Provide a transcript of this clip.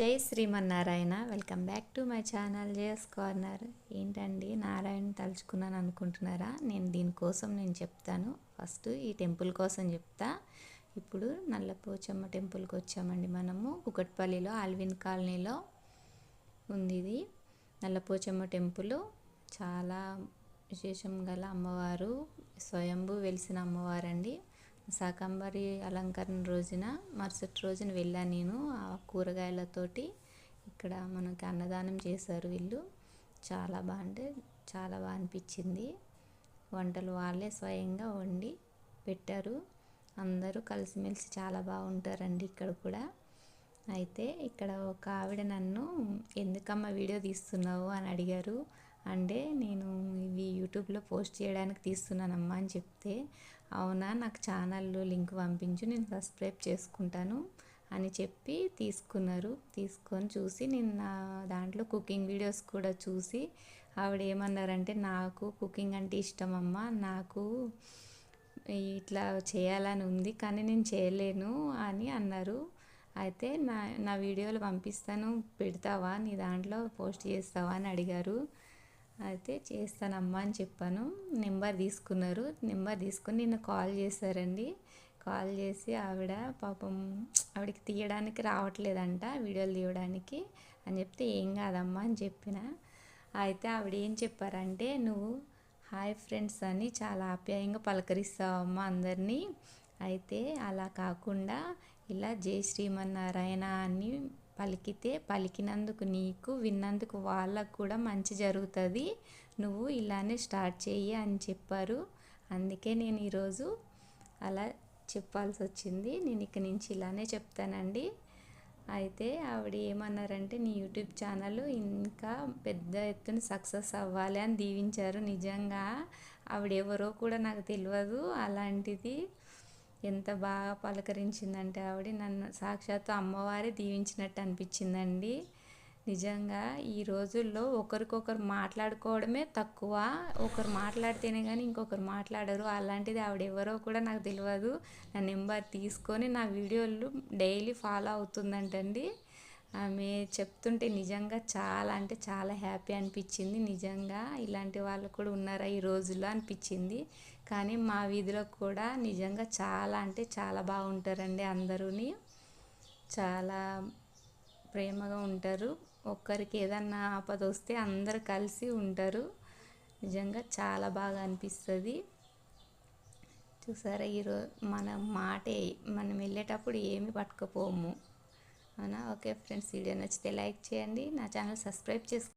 జై Srimannarayana. Welcome back to my channel JS corner ఏంటండి? నారాయణ తలుచుకున్నాను అనుకుంటున్నారా? నేను దీనికోసం నేను చెప్తాను. ఫస్ట్ ఈ టెంపుల్ కోసం చెప్తా. ఇప్పుడు నల్లపోచమ్మ టెంపుల్కి వచ్చామండి మనము. కుకట్పల్లిలో ఆల్విన్ కాలనీలో ఉంది ఇది. నల్లపోచమ్మ టెంపుల్. చాలా విశేషం గల అమ్మవారు. స్వయంభూ వెలిసిన అమ్మవారండి. శాకంబరి అలంకరణ రోజున మరుసటి రోజున వెళ్ళాను నేను. ఆ కూరగాయలతోటి ఇక్కడ మనకి అన్నదానం చేశారు వీళ్ళు. చాలా బాగుంటే చాలా బాగా అనిపించింది. వంటలు వాళ్ళే స్వయంగా వండి పెట్టారు. అందరూ కలిసిమెలిసి చాలా బాగుంటారండి ఇక్కడ కూడా. అయితే ఇక్కడ ఒక ఆవిడ నన్ను ఎందుకమ్మ వీడియో తీస్తున్నావు? అని అడిగారు. అంటే నేను ఇవి యూట్యూబ్లో పోస్ట్ చేయడానికి తీస్తున్నానమ్మా అని చెప్తే అవునా నాకు ఛానల్లో లింక్ పంపించు నేను సబ్స్క్రైబ్ చేసుకుంటాను అని చెప్పి తీసుకున్నారు. తీసుకొని చూసి నేను నా దాంట్లో కుకింగ్ వీడియోస్ కూడా చూసి ఆవిడ ఏమన్నారంటే నాకు కుకింగ్ అంటే ఇష్టం అమ్మ నాకు ఇట్లా చేయాలని ఉంది కానీ నేను చేయలేను అని అన్నారు. అయితే నా నా వీడియోలు పంపిస్తాను పెడతావా నీ దాంట్లో పోస్ట్ చేస్తావా అని అడిగారు. అయితే చేస్తానమ్మా అని చెప్పాను. నెంబర్ తీసుకున్నారు. నెంబర్ తీసుకొని నిన్న కాల్ చేశారండి. కాల్ చేసి ఆవిడ పాపం ఆవిడకి తీయడానికి రావట్లేదంట వీడియోలు తీయడానికి అని చెప్తే ఏం కాదమ్మా అని చెప్పిన. అయితే ఆవిడ ఏం చెప్పారంటే నువ్వు హాయ్ ఫ్రెండ్స్ అని చాలా ఆప్యాయంగా పలకరిస్తావమ్మా అందరినీ. అయితే అలా కాకుండా ఇలా జై శ్రీమన్నారాయణ అని పలికితే పలికినందుకు నీకు విన్నందుకు వాళ్ళకు కూడా మంచి జరుగుతుంది. నువ్వు ఇలానే స్టార్ట్ చెయ్యి అని చెప్పారు. అందుకే నేను ఈరోజు అలా చెప్పాల్సి వచ్చింది నేను ఇక నుంచి ఇలానే చెప్తానండి. అయితే ఆవిడ ఏమన్నారంటే నీ యూట్యూబ్ ఛానల్ ఇంకా పెద్ద ఎత్తున సక్సెస్ అవ్వాలి అని దీవించారు. నిజంగా ఆవిడ ఎవరో కూడా నాకు తెలియదు అలాంటిది. ఎంత బాగా పలకరించిందంటే ఆవిడ. నన్ను సాక్షాత్తు అమ్మవారే దీవించినట్టు అనిపించిందండి. నిజంగా ఈ రోజుల్లో ఒకరికొకరు మాట్లాడుకోవడమే తక్కువ. ఒకరు మాట్లాడితేనే కానీ ఇంకొకరు మాట్లాడరు. అలాంటిది ఆవిడ ఎవరో కూడా నాకు తెలియదు నా నెంబర్ తీసుకొని నా వీడియోలు డైలీ ఫాలో అవుతుందంటండి. ఆమె చెప్తుంటే నిజంగా చాలా అంటే చాలా హ్యాపీ అనిపించింది. నిజంగా ఇలాంటి వాళ్ళు కూడా ఉన్నారా ఈ రోజుల్లో అనిపించింది. కానీ మా వీధిలో కూడా నిజంగా చాలా అంటే చాలా బాగుంటారండి అందరూని. చాలా ప్రేమగా ఉంటారు. ఒక్కరికి ఏదన్నా ఆపద వస్తే అందరు కలిసి ఉంటారు. నిజంగా చాలా బాగా అనిపిస్తుంది. చూసారా ఈరోజు మన మాటే మనం వెళ్ళేటప్పుడు ఏమి పట్టుకుపోము. అవునా? ఓకే ఫ్రెండ్స్ వీడియో నచ్చితే లైక్ చేయండి. నా ఛానల్ సబ్స్క్రైబ్ చేసుకో